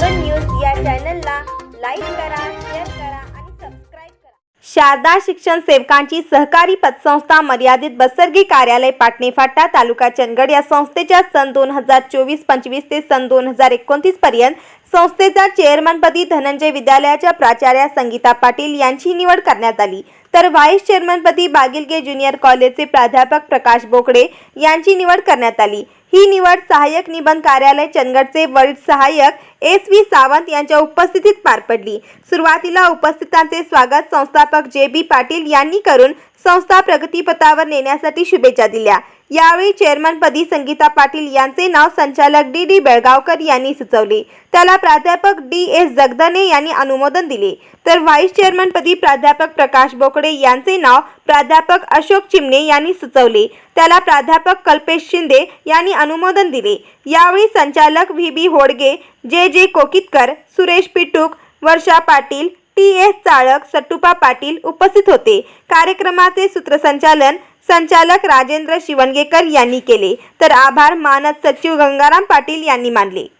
चॅनलला लाईक करा शेअर करा आणि सबस्क्राईब करा. शारदा शिक्षण सेवकांची सहकारी पतसंस्था मर्यादित बसर्गी कार्यालय पाटणे फाटा तालुका चंदगड या संस्थेच्या सन दोन हजार चोवीस पंचवीस ते सन दोन हजार एकोणतीस पर्यंत संस्थेच्या चेअरमनपदी धनंजय विद्यालयाच्या प्राचार्या संगीता पाटील यांची निवड करण्यात आली. तर व्हाईस चेअरमनपदी बागिलगे ज्युनियर कॉलेजचे प्राध्यापक प्रकाश बोकडे यांची निवड करण्यात आली. ही निवड सहाय्यक निबंध कार्यालय चंदगडचे वरिष्ठ सहाय्यक एस व्ही सावंत यांच्या उपस्थितीत पार पडली. सुरुवातीला उपस्थितांचे स्वागत संस्थापक जे बी पाटील यांनी करून संस्था प्रगतीपथावर नेण्यासाठी शुभेच्छा दिल्या. यावेळी चेअरमनपदी संगीता पाटील यांचे नाव संचालक डी डी बेळगावकर यांनी सुचवले. त्याला प्राध्यापक डी एस जगदने यांनी अनुमोदन दिले. तर व्हाईस चेअरमनपदी प्राध्यापक प्रकाश बोकडे यांचे नाव प्राध्यापक अशोक चिमणे यांनी सुचवले. त्याला प्राध्यापक कल्पेश शिंदे यांनी अनुमोदन दिले. यावेळी संचालक V B Hodge J J Kokitkar Suresh Pituk Varsha Patil T S Chalak Sattupa Patil उपस्थित होते. कार्यक्रमाचे सूत्रसंचालन संचालक राजेंद्र शिवणगेकर यांनी केले. तर आभार मानद सचिव गंगाराम पाटील यांनी मानले.